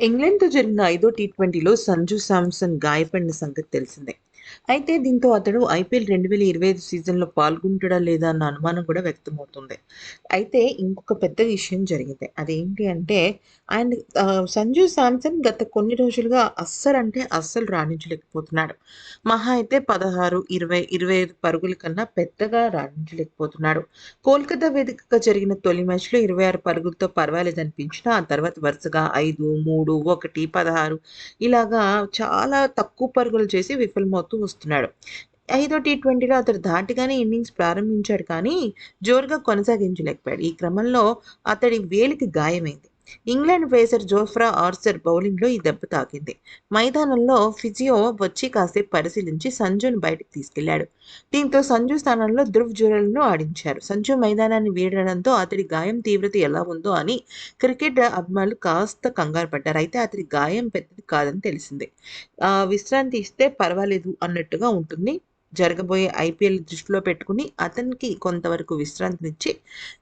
ఇంగ్లాండ్‌తో జరిగిన ఐదో టీ20లో సంజు శాంసన్ గాయపడిన సంగతి తెలిసిందే. అయితే దీంతో అతడు ఐపీఎల్ 2025 సీజన్‌లో పాల్గొంటాడా లేదా అన్న అనుమానం కూడా వ్యక్తమవుతుంది. అయితే ఇంకొక పెద్ద విషయం జరిగింది. అదేంటి అంటే ఆయన సంజు శాంసన్ గత కొన్ని రోజులుగా అస్సలు అంటే అస్సలు రాణించలేకపోతున్నాడు. మహా అయితే 16, 20, 25 పరుగుల కన్నా పెద్దగా రాణించలేకపోతున్నాడు. కోల్కతా వేదికగా జరిగిన తొలి మ్యాచ్‌లో 26 పరుగులతో పర్వాలేదనిపించిన ఆ తర్వాత వరుసగా 5, 3, 1, 16 ఇలాగా చాలా తక్కువ పరుగులు చేసి విఫలమవుతూ వస్తున్నాడు. ఐదో టీ20లో అతడు ధాటిగానే ఇన్నింగ్స్ ప్రారంభించాడు కానీ జోరుగా కొనసాగించలేకపోయాడు. ఈ క్రమంలో అతడి వేలికి గాయమైంది. ఇంగ్లాండ్ పేసర్ జోఫ్రా ఆర్చర్ బౌలింగ్‌లో ఈ దెబ్బ తాకింది. మైదానంలో ఫిజియో వచ్చి కాసేపు పరిశీలించి సంజును బయటకు తీసుకెళ్ళాడు. దీంతో సంజు స్థానంలో ధృవ్ జురల్ను ఆడించారు. సంజు మైదానాన్ని వీడడంతో అతడి గాయం తీవ్రత ఎలా ఉందో అని క్రికెట్ అభిమానులు కాస్త కంగారు పడ్డారు. అయితే అతడి గాయం పెద్దది కాదని తెలిసింది. విశ్రాంతి ఇస్తే పర్వాలేదు అన్నట్టుగా ఉంటుంది. జరగబోయే ఐపీఎల్ దృష్టిలో పెట్టుకుని అతనికి కొంతవరకు విశ్రాంతినిచ్చి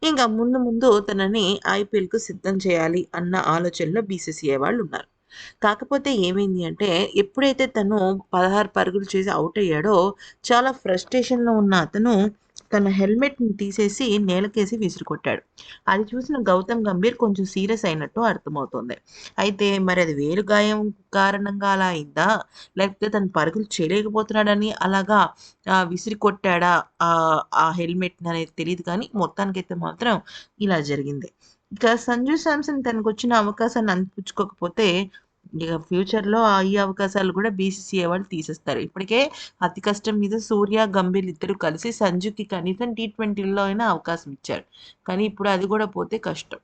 ఇంకా ముందు ముందు తనని ఐపీఎల్‌కు సిద్ధం చేయాలి అన్న ఆలోచనలో బీసీసీఐ వాళ్ళున్నారు. కాకపోతే ఏమైంది అంటే ఎప్పుడైతే తను 16 పరుగులు చేసి అవుట్ అయ్యాడో చాలా ఫ్రస్ట్రేషన్‌లో ఉన్న అతను తన హెల్మెట్‌ని తీసేసి నేలకేసి విసిరికొట్టాడు. అది చూసిన గౌతమ్ గంభీర్ కొంచెం సీరియస్ అయినట్టు అర్థమవుతోంది. అయితే మరి అది వేరు గాయం కారణంగా అలా అయిందా? లేకపోతే తన పరుగులు చేయలేకపోతున్నాడని అలాగా విసిరి కొట్టాడా ఆ హెల్మెట్‌ని అనేది తెలియదు కానీ మొత్తానికైతే మాత్రం ఇలా జరిగింది. ఇక సంజు శాంసన్ తనకొచ్చిన అవకాశాన్ని అందిపుచ్చుకోకపోతే ఇక ఫ్యూచర్‌లో ఈ అవకాశాలు కూడా బీసీసీఐ వాళ్ళు తీసేస్తారు. ఇప్పటికే అతి కష్టం మీద సూర్య, గంభీర్ ఇద్దరు కలిసి సంజుకి కనీసం టీ20లో అయినా అవకాశం ఇచ్చారు. కానీ ఇప్పుడు అది కూడా పోతే కష్టం.